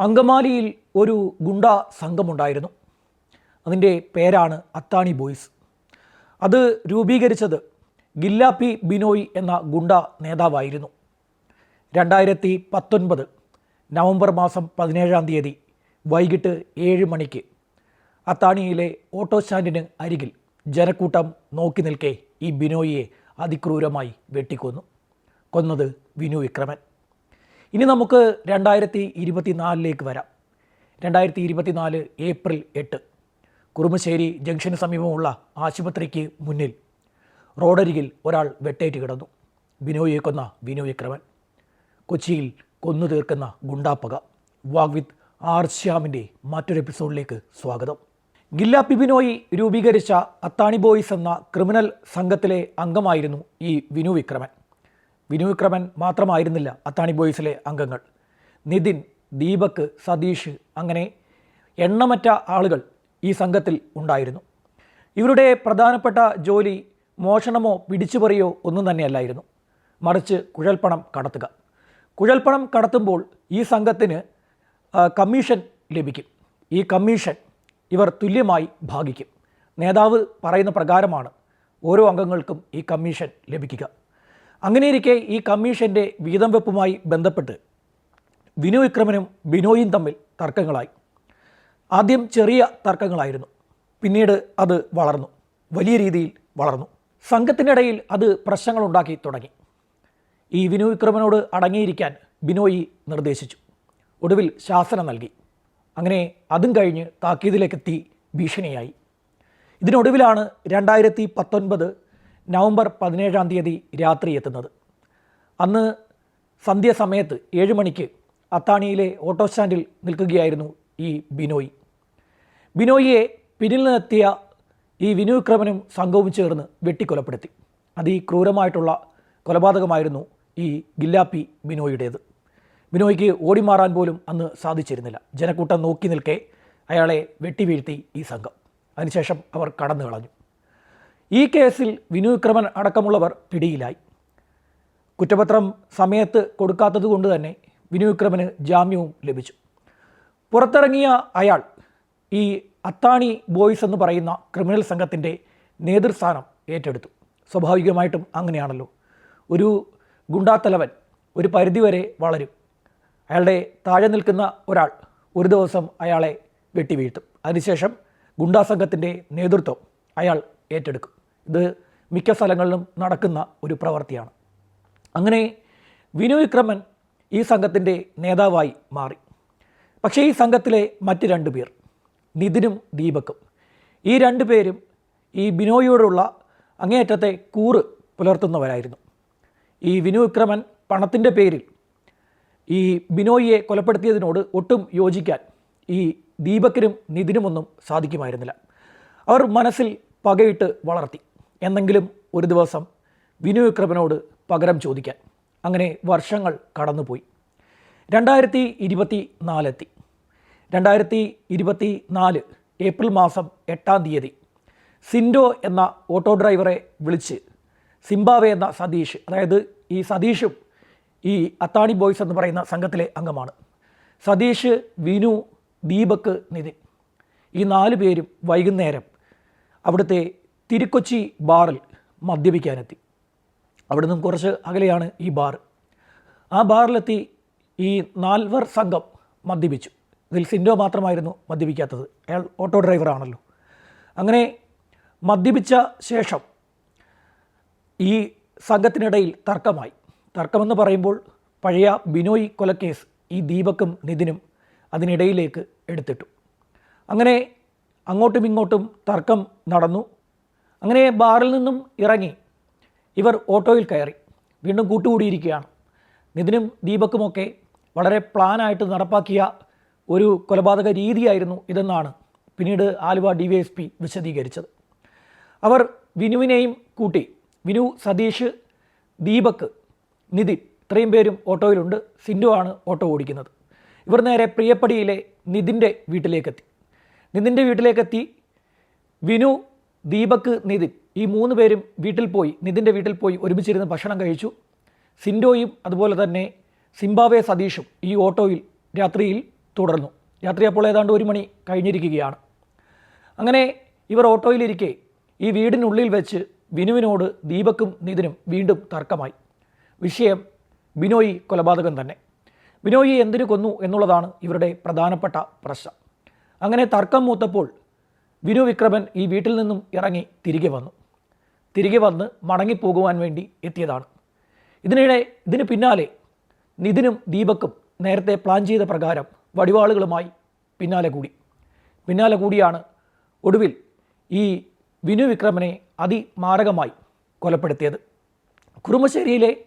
അങ്കമാലിയിൽ ഒരു ഗുണ്ട സംഘമുണ്ടായിരുന്നു. അതിന്റെ പേരാണ് അത്താണി ബോയ്സ്. അത് രൂപീകരിച്ചത് ഗില്ലാപ്പി ബിനോയ് എന്ന ഗുണ്ട നേതാവായിരുന്നു. രണ്ടായിരത്തി പത്തൊൻപത് നവംബർ മാസം പതിനേഴാം തീയതി വൈകിട്ട് ഏഴ് മണിക്ക് അത്താണിയിലെ ഓട്ടോ സ്റ്റാൻഡിന് അരികിൽ ജനക്കൂട്ടം നോക്കി നിൽക്കെ ഈ ബിനോയിയെ അതിക്രൂരമായി വെട്ടിക്കൊന്നു. കൊന്നത് വിനു വിക്രമൻ. ഇനി നമുക്ക് രണ്ടായിരത്തി ഇരുപത്തിനാലിലേക്ക് വരാം. രണ്ടായിരത്തി ഇരുപത്തിനാല് ഏപ്രിൽ എട്ട്. കുറുമശ്ശേരി ജംഗ്ഷന് സമീപമുള്ള ആശുപത്രിക്ക് മുന്നിൽ റോഡരികിൽ ഒരാൾ വെട്ടേറ്റ് കിടന്നു. ബിനോയെ കൊന്ന വിനു വിക്രമൻ കൊച്ചിയിൽ കൊന്നു തീർക്കുന്ന ഗുണ്ടാപ്പക. വാഗ് വിത്ത് ആർ ശ്യാമിന്റെ മറ്റൊരു എപ്പിസോഡിലേക്ക് സ്വാഗതം. ഗില്ലാപ്പി ബിനോയ് രൂപീകരിച്ച അത്താണി ബോയ്സ് എന്ന ക്രിമിനൽ സംഘത്തിലെ അംഗമായിരുന്നു ഈ വിനു വിക്രമൻ വിനു വിക്രമൻ മാത്രമായിരുന്നില്ല അത്താണി ബോയ്സിലെ അംഗങ്ങൾ. നിതിൻ ദീപക് സതീഷ് അങ്ങനെ എണ്ണമറ്റ ആളുകൾ ഈ സംഘത്തിൽ ഉണ്ടായിരുന്നു. ഇവരുടെ പ്രധാനപ്പെട്ട ജോലി മോഷണമോ പിടിച്ചുപറിയോ ഒന്നും തന്നെയല്ലായിരുന്നു. മറിച്ച് കുഴൽപ്പണം കടത്തുക. കുഴൽപ്പണം കടത്തുമ്പോൾ ഈ സംഘത്തിന് കമ്മീഷൻ ലഭിക്കും. ഈ കമ്മീഷൻ ഇവർ തുല്യമായി ഭാഗിക്കും. നേതാവ് പറയുന്ന പ്രകാരമാണ് ഓരോ അംഗങ്ങൾക്കും ഈ കമ്മീഷൻ ലഭിക്കുക. അങ്ങനെയിരിക്കെ ഈ കമ്മീഷന്റെ വീതം വെപ്പുമായി ബന്ധപ്പെട്ട് വിനു വിക്രമനും ബിനോയും തമ്മിൽ തർക്കങ്ങളായി. ആദ്യം ചെറിയ തർക്കങ്ങളായിരുന്നു. പിന്നീട് അത് വളർന്നു. വലിയ രീതിയിൽ വളർന്നു. സംഘത്തിനിടയിൽ അത് പ്രശ്നങ്ങളുണ്ടാക്കി തുടങ്ങി. ഈ വിനു വിക്രമനോട് അടങ്ങിയിരിക്കാൻ ബിനോയി നിർദ്ദേശിച്ചു. ഒടുവിൽ ശാസന നൽകി. അങ്ങനെ അതും കഴിഞ്ഞ് താക്കീതിലേക്കെത്തി ഭീഷണിയായി. ഇതിനൊടുവിലാണ് രണ്ടായിരത്തി പത്തൊൻപത് നവംബർ പതിനേഴാം തീയതി രാത്രി എത്തുന്നത്. അന്ന് സന്ധ്യാസമയത്ത് ഏഴ് മണിക്ക് അത്താണിയിലെ ഓട്ടോ സ്റ്റാൻഡിൽ നിൽക്കുകയായിരുന്നു ഈ ബിനോയ്. ബിനോയിയെ പിന്നിൽ നിന്നെത്തിയ ഈ വിനുവിക്രമനും സംഘവും ചേർന്ന് വെട്ടിക്കൊലപ്പെടുത്തി. അതിക്രൂരമായിട്ടുള്ള കൊലപാതകമായിരുന്നു ഈ ഗില്ലാപ്പി ബിനോയുടേത് ബിനോയ്ക്ക് ഓടിമാറാൻ പോലും അന്ന് സാധിച്ചിരുന്നില്ല. ജനക്കൂട്ടം നോക്കി നിൽക്കെ അയാളെ വെട്ടിവീഴ്ത്തി ഈ സംഘം. അതിനുശേഷം അവർ കടന്നു കളഞ്ഞു ഈ കേസിൽ വിനു വിക്രമൻ അടക്കമുള്ളവർ പിടിയിലായി. കുറ്റപത്രം സമയത്ത് കൊടുക്കാത്തതുകൊണ്ട് തന്നെ വിനു വിക്രമന് ജാമ്യവും ലഭിച്ചു. പുറത്തിറങ്ങിയ അയാൾ ഈ അത്താണി ബോയ്സ് എന്ന് പറയുന്ന ക്രിമിനൽ സംഘത്തിന്റെ നേതൃസ്ഥാനം ഏറ്റെടുത്തു. സ്വാഭാവികമായിട്ടും അങ്ങനെയാണല്ലോ. ഒരു ഗുണ്ടാത്തലവൻ ഒരു പരിധിവരെ വളരും. അയാളുടെ താഴെ നിൽക്കുന്ന ഒരാൾ ഒരു ദിവസം അയാളെ വെട്ടിവീഴ്ത്തും. അതിനുശേഷം ഗുണ്ടാ സംഘത്തിന്റെ നേതൃത്വം അയാൾ ഏറ്റെടുക്കും. ഇത് മിക്ക സ്ഥലങ്ങളിലും നടക്കുന്ന ഒരു പ്രവൃത്തിയാണ് അങ്ങനെ വിനു വിക്രമൻ ഈ സംഘത്തിന്റെ നേതാവായി മാറി. പക്ഷേ ഈ സംഘത്തിലെ മറ്റ് രണ്ട് പേർ നിതിനും ദീപക്കും ഈ രണ്ട് പേരും ഈ ബിനോയോടുള്ള അങ്ങേയറ്റത്തെ കൂറ് പുലർത്തുന്നവരായിരുന്നു. ഈ വിനു വിക്രമൻ പണത്തിന്റെ പേരിൽ ഈ ബിനോയിയെ കൊലപ്പെടുത്തിയതിനോട് ഒട്ടും യോജിക്കാൻ ഈ ദീപക്കിനും നിതിനുമൊന്നും സാധിക്കുമായിരുന്നില്ല. അവർ മനസ്സിൽ പകയിട്ട് വളർത്തി. എന്നെങ്കിലും ഒരു ദിവസം വിനു വിക്രമനോട് പകരം ചോദിക്കാൻ. അങ്ങനെ വർഷങ്ങൾ കടന്നുപോയി. രണ്ടായിരത്തി ഇരുപത്തി നാലെത്തി രണ്ടായിരത്തി ഇരുപത്തി നാല് ഏപ്രിൽ മാസം എട്ടാം തീയതി സിൻഡോ എന്ന ഓട്ടോ ഡ്രൈവറെ വിളിച്ച് സിംബാവെ എന്ന സതീഷ് അതായത് ഈ സതീഷും ഈ അത്താണി ബോയ്സ് എന്ന് പറയുന്ന സംഘത്തിലെ അംഗമാണ്. സതീഷ് വിനു ദീപക് നിതിൻ ഈ നാല് പേരും വൈകുന്നേരം അവിടുത്തെ തിരുക്കൊച്ചി ബാറിൽ മദ്യപിക്കാനെത്തി. അവിടെ നിന്നും കുറച്ച് അകലെയാണ് ഈ ബാർ. ആ ബാറിലെത്തി ഈ നാൽവർ സംഘം മദ്യപിച്ചു. ഇതിൽ സിൻഡോ മാത്രമായിരുന്നു മദ്യപിക്കാത്തത്. അയാൾ ഓട്ടോ ഡ്രൈവറാണല്ലോ. അങ്ങനെ മദ്യപിച്ച ശേഷം ഈ സംഘത്തിനിടയിൽ തർക്കമായി. തർക്കമെന്ന് പറയുമ്പോൾ പഴയ ബിനോയ് കൊലക്കേസ് ഈ ദീപക്കും നിതിനും അതിനിടയിലേക്ക് എടുത്തിട്ടു. അങ്ങനെ അങ്ങോട്ടും ഇങ്ങോട്ടും തർക്കം നടന്നു. അങ്ങനെ ബാറിൽ നിന്നും ഇറങ്ങി ഇവർ ഓട്ടോയിൽ കയറി. വീണ്ടും കൂട്ടുകൂടിയിരിക്കുകയാണ്. നിതിനും ദീപക്കുമൊക്കെ വളരെ പ്ലാനായിട്ട് നടപ്പാക്കിയ ഒരു കൊലപാതക രീതിയായിരുന്നു ഇതെന്നാണ് പിന്നീട് Aluva D Y S P വിശദീകരിച്ചത്. അവർ വിനുവിനെയും കൂട്ടി. വിനു സതീഷ് ദീപക് നിതിൻ ഇത്രയും പേരും ഓട്ടോയിലുണ്ട്. സിൻഡു ആണ് ഓട്ടോ ഓടിക്കുന്നത്. ഇവർ നേരെ പ്രിയപ്പടിയിലെ നിതിന്റെ വീട്ടിലേക്കെത്തി. നിതിന്റെ വീട്ടിലേക്കെത്തി വിനു ദീപക് നിതിൻ ഈ മൂന്ന് പേരും വീട്ടിൽ പോയി നിതിന്റെ വീട്ടിൽ പോയി ഒരുമിച്ചിരുന്ന് ഭക്ഷണം കഴിച്ചു. സിൻഡോയും അതുപോലെ തന്നെ സിംബാവെ സതീഷും ഈ ഓട്ടോയിൽ രാത്രിയിൽ തുടർന്നു. രാത്രി അപ്പോൾ ഏതാണ്ട് ഒരു മണി കഴിഞ്ഞിരിക്കുകയാണ്. അങ്ങനെ ഇവർ ഓട്ടോയിലിരിക്കെ ഈ വീടിനുള്ളിൽ വെച്ച് ബിനുവിനോട് ദീപക്കും നിതിനും വീണ്ടും തർക്കമായി. വിഷയം ബിനോയി കൊലപാതകം തന്നെ. ബിനോയി എന്തിനു കൊന്നു എന്നുള്ളതാണ് ഇവരുടെ പ്രധാനപ്പെട്ട പ്രശ്നം. അങ്ങനെ തർക്കം മൂത്തപ്പോൾ വിനു വിക്രമൻ ഈ വീട്ടിൽ നിന്നും ഇറങ്ങി തിരികെ വന്നു. തിരികെ വന്ന് മടങ്ങിപ്പോകുവാൻ വേണ്ടി എത്തിയതാണ്. ഇതിനിടെ ഇതിന് പിന്നാലെ നിതിനും ദീപക്കും നേരത്തെ പ്ലാൻ ചെയ്ത പ്രകാരം വടിവാളുകളുമായി പിന്നാലെ കൂടി. പിന്നാലെ കൂടിയാണ് ഒടുവിൽ ഈ വിനു വിക്രമനെ അതിമാരകമായി കൊലപ്പെടുത്തിയത്. കുറുമശ്ശേരിയിലെ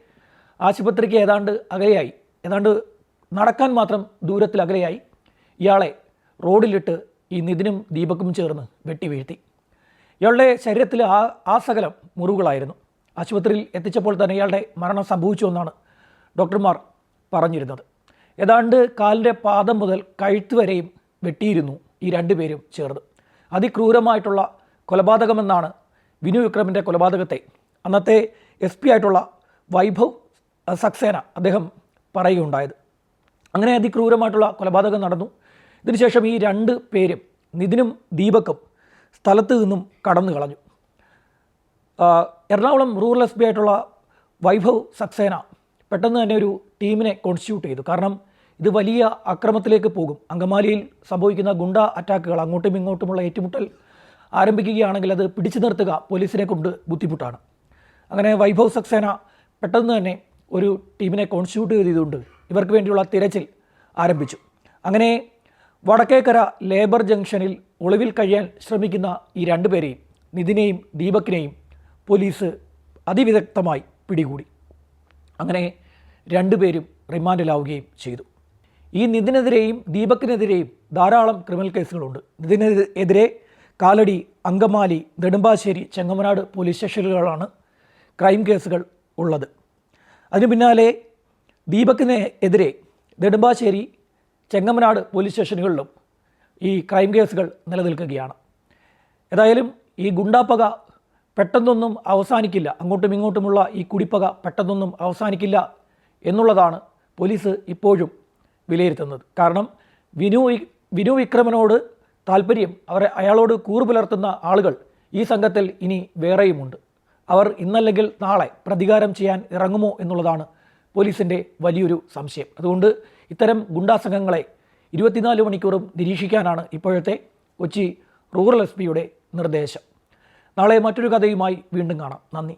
ആശുപത്രിക്ക് ഏതാണ്ട് അകലെയായി. ഏതാണ്ട് നടക്കാൻ മാത്രം ദൂരത്തിൽ അകലെയായി ഇയാളെ റോഡിലിട്ട് ഈ നിതിനും ദീപക്കും ചേർന്ന് വെട്ടി വീഴ്ത്തി. ഇയാളുടെ ശരീരത്തിൽ ആ ആ സകലം മുറിവുകളായിരുന്നു. ആശുപത്രിയിൽ എത്തിച്ചപ്പോൾ തന്നെ ഇയാളുടെ മരണം സംഭവിച്ചു എന്നാണ് ഡോക്ടർമാർ പറഞ്ഞിരുന്നത്. ഏതാണ്ട് കാലിന്റെ പാദം മുതൽ കഴുത്ത് വരെയും വെട്ടിയിരുന്നു ഈ രണ്ടുപേരും ചേർന്ന്. അതിക്രൂരമായിട്ടുള്ള കൊലപാതകമെന്നാണ് വിനു വിക്രമിന്റെ കൊലപാതകത്തെ അന്നത്തെ എസ് പി ആയിട്ടുള്ള വൈഭവ് സക്സേന അദ്ദേഹം പറയുകയുണ്ടായത്. അങ്ങനെ അതിക്രൂരമായിട്ടുള്ള കൊലപാതകം നടന്നു. ഇതിനുശേഷം ഈ രണ്ട് പേരും നിതിനും ദീപക്കും സ്ഥലത്ത് നിന്നും കടന്നു കളഞ്ഞു. എറണാകുളം റൂറൽ എസ് ബി ആയിട്ടുള്ള വൈഭവ് സക്സേന പെട്ടെന്ന് തന്നെ ഒരു ടീമിനെ കോൺസ്റ്റിറ്റ്യൂട്ട് ചെയ്തു. കാരണം ഇത് വലിയ അക്രമത്തിലേക്ക് പോകും. അങ്കമാലിയിൽ സംഭവിക്കുന്ന ഗുണ്ട അറ്റാക്കുകൾ അങ്ങോട്ടും ഇങ്ങോട്ടുമുള്ള ഏറ്റുമുട്ടൽ ആരംഭിക്കുകയാണെങ്കിൽ അത് പിടിച്ചു നിർത്തുക പോലീസിനെ കൊണ്ട് ബുദ്ധിമുട്ടാണ്. അങ്ങനെ വൈഭവ് സക്സേന പെട്ടെന്ന് തന്നെ ഒരു ടീമിനെ കോൺസ്റ്റിറ്റ്യൂട്ട് ചെയ്തുകൊണ്ട് ഇവർക്ക് വേണ്ടിയുള്ള തിരച്ചിൽ ആരംഭിച്ചു. അങ്ങനെ വടക്കേക്കര ലേബർ ജംഗ്ഷനിൽ ഒളിവിൽ കഴിയാൻ ശ്രമിക്കുന്ന ഈ രണ്ടുപേരെയും നിതിനെയും ദീപക്കിനെയും പോലീസ് അതിവിദഗ്ധമായി പിടികൂടി. അങ്ങനെ രണ്ടുപേരും റിമാൻഡിലാവുകയും ചെയ്തു. ഈ നിതിനെതിരെയും ദീപക്കിനെതിരെയും ധാരാളം ക്രിമിനൽ കേസുകളുണ്ട്. നിതിനെതിരെ കാലടി അങ്കമാലി നെടുമ്പാശ്ശേരി ചെങ്ങമനാട് പോലീസ് സ്റ്റേഷനുകളാണ് ക്രൈം കേസുകൾ ഉള്ളത്. അതിനു പിന്നാലെ ദീപക്കിനെതിരെ നെടുമ്പാശ്ശേരി ചെങ്ങമനാട് പോലീസ് സ്റ്റേഷനുകളിലും ഈ ക്രൈം കേസുകൾ നിലനിൽക്കുകയാണ്. ഏതായാലും ഈ ഗുണ്ടാപ്പക പെട്ടെന്നൊന്നും അവസാനിക്കില്ല. അങ്ങോട്ടും ഇങ്ങോട്ടുമുള്ള ഈ കുടിപ്പക പെട്ടെന്നൊന്നും അവസാനിക്കില്ല എന്നുള്ളതാണ് പോലീസ് ഇപ്പോഴും വിലയിരുത്തുന്നത്. കാരണം വിനു വിനു വിക്രമനോട് താല്പര്യം അവരെ അയാളോട് കൂറു പുലർത്തുന്ന ആളുകൾ ഈ സംഘത്തിൽ ഇനി വേറെയുമുണ്ട്. അവർ ഇന്നല്ലെങ്കിൽ നാളെ പ്രതികാരം ചെയ്യാൻ ഇറങ്ങുമോ എന്നുള്ളതാണ് പോലീസിന്റെ വലിയൊരു സംശയം. അതുകൊണ്ട് ഇത്തരം ഗുണ്ടാസംഘങ്ങളെ ഇരുപത്തിനാല് മണിക്കൂറും നിരീക്ഷിക്കാനാണ് ഇപ്പോഴത്തെ കൊച്ചി റൂറൽ എസ് പിയുടെ നിർദ്ദേശം. നാളെ മറ്റൊരു കഥയുമായി വീണ്ടും കാണാം. നന്ദി.